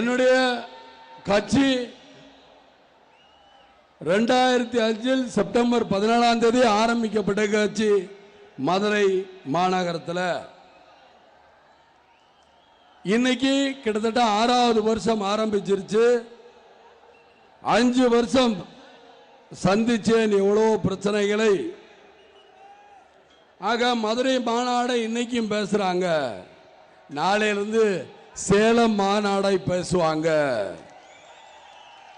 என்னுடைய கட்சி ரெண்டாயிரத்தி அஞ்சில் செப்டம்பர் பதினாலாம் தேதி ஆரம்பிக்கப்பட்ட கட்சி மதுரை மாநகரத்தில். இன்னைக்கு கிட்டத்தட்ட ஆறாவது வருஷம் ஆரம்பிச்சிருச்சு. அஞ்சு வருஷம் சந்திச்சேன் எவ்வளோ பிரச்சனைகளை. ஆக மதுரை மாநாடை இன்னைக்கும் பேசுறாங்க. நாளையிலிருந்து சேலம் மாநாடாய் பேசுவாங்க.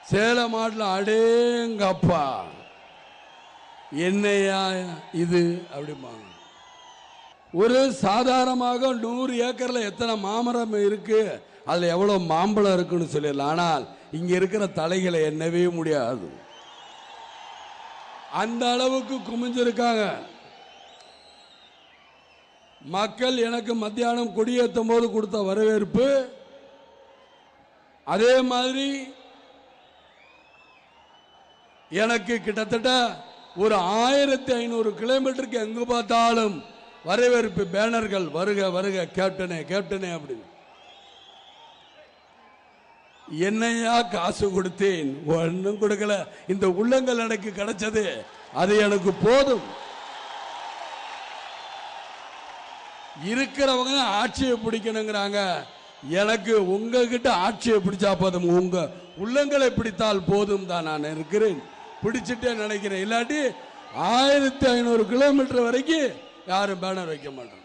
சேலம் மாட்டில் அடேங்கப்பா. என்னையா இது? அப்படிம்பாங்க. ஒரு சாதாரணமாக நூறு ஏக்கர்ல எத்தனை மாமரம் இருக்கு? அதில் எவ்வளவு மாம்பழம் இருக்குன்னு சொல்லிடலாம். ஆனால் இங்க இருக்கிற தலைகளை எண்ணவே முடியாது. அந்த அளவுக்கு குமிஞ்சிருக்காங்க. மக்கள் எனக்கு மத்தியானம் கொடியேற்றும் போது கொடுத்த வரவேற்பு. அதே மாதிரி எனக்கு கிட்டத்தட்ட ஒரு ஆயிரத்தி ஐநூறு கிலோமீட்டருக்கு எங்கு பார்த்தாலும் வரவேற்பு பேனர்கள் வருக வருக கேப்டனே கேப்டனே அப்படின்னு. என்னையா காசு கொடுத்தேன்? ஒன்றும் கொடுக்கல. இந்த உள்ளங்கள் எனக்கு கிடைச்சது. அது எனக்கு போதும். இருக்கிறவங்க ஆட்சியை பிடிக்கணுங்கிறாங்க. எனக்கு உங்ககிட்ட ஆட்சியை பிடிச்சா போதும். உங்க உள்ளங்களை பிடித்தால் போதும் தான் நான் இருக்கிறேன். பிடிச்சிட்டே நினைக்கிறேன். இல்லாட்டி ஆயிரத்தி ஐநூறு கிலோமீட்டர் வரைக்கும் யாரும் பேனர் வைக்க மாட்டாங்க.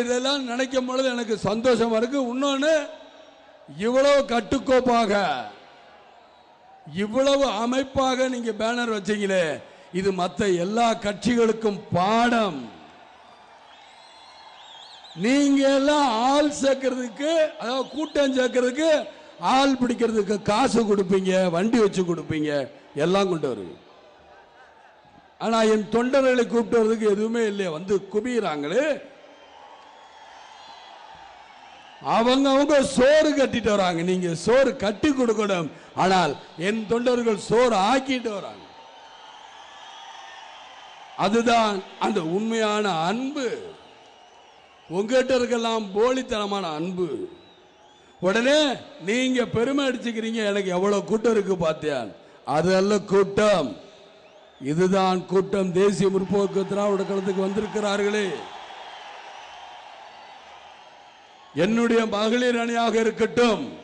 இதெல்லாம் நினைக்கும் பொழுது எனக்கு சந்தோஷமா இருக்கு. இன்னொன்று இவ்வளவு கட்டுக்கோப்பாக இவ்வளவு அமைப்பாக நீங்க பேனர் வச்சீங்களே இது மற்ற எல்லா கட்சிகளுக்கும் பாடம். நீங்க எல்லாம் ஆள் சேர்க்கறதுக்கு அதாவது கூட்டம் சேர்க்கறதுக்கு ஆள் பிடிக்கிறதுக்கு காசு கொடுப்பீங்க வண்டி வச்சு கொடுப்பீங்க எல்லாம் கொண்டு வருவீங்க ஆனா என் தொண்டர்களை கூப்பிட்டு வர்றதுக்கு எதுவுமே இல்லையா வந்து குபிகிறாங்களே அவங்க அவங்க சோறு கட்டிட்டு வராங்க நீங்க சோறு கட்டி கொடுக்கணும். ஆனால் என் தொண்டர்கள் சோறு ஆக்கிட்டு வராங்க. அதுதான் அந்த உண்மையான அன்பு. உங்ககிட்ட இருக்கலாம் போலித்தனமான அன்பு. உடனே நீங்க பெருமை அடிச்சுக்கிறீங்க எனக்கு எவ்வளவு கூட்டம் இருக்கு பார்த்தியான் அது அல்ல கூட்டம். இதுதான் கூட்டம். தேசிய முற்போக்கு திராவிட கழகத்துக்கு வந்திருக்கிறார்களே. என்னுடைய மகளிர் அணியாக இருக்கட்டும்.